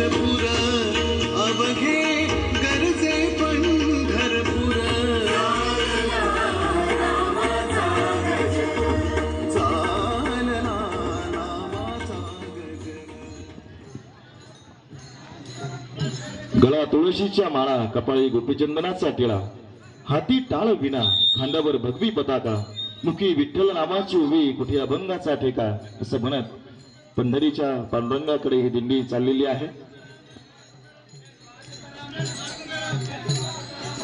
पंढरपूर अवघे गरजे पंढरपूर गळा तुळशीच्या माळा कपाळी गोपीचंदनाचा टिळा. हाती टाळ विना खांद्यावर भगवी पताका. मुखी विठ्ठल नामाची उभी कुठे अभंगाचा ठेका असं म्हणत पंढरीच्या पांडुरंगाकडे ही दिंडी चाललेली आहे.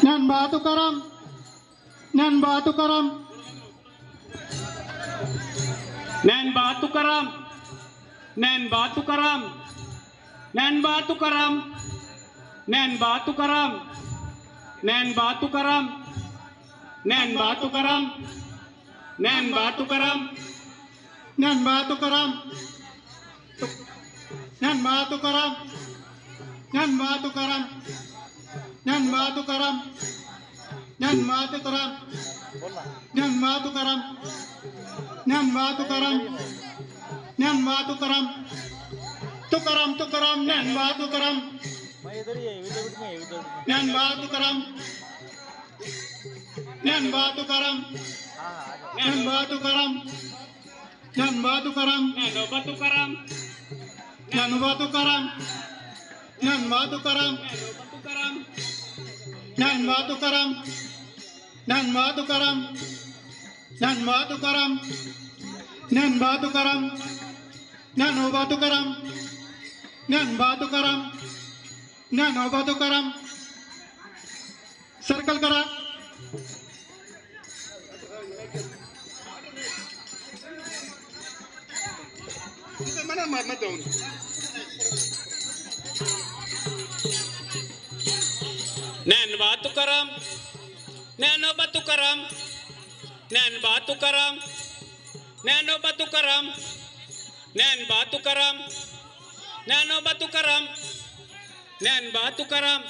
Dnyanba Tukaram Dnyanba Tukaram Dnyanba Tukaram Dnyanba Tukaram Dnyanba Tukaram Dnyanba Tukaram Dnyanba Tukaram Dnyanba Tukaram Dnyanba Tukaram Dnyanba Tukaram Dnyanba Tukaram nyan matu karam nyan matu karam nyan matu karam nyan matu karam nyan matu karam nyan matu karam tukaram tukaram nyan karam nyan matu karam nyan matu karam nyan matu karam nyan matu karam nyan matu karam nyan matu karam nyan matu karam ज्ञानवा Tukaram ज्ञानवा तुकाराम ज्ञानवा तुकाराम ज्ञानवा तुकाराम ज्ञानवा तुकाराम ज्ञानोबा तुकाराम ज्ञानवा तुकाराम ज्ञानोबा तुकाराम सर्कल करा मना मत जाऊन ज्ञानबा तुकाराम ज्ञानोबा तुकाराम ज्ञानबा तुकाराम ज्ञानोबा तुकाराम ज्ञानबा तुकाराम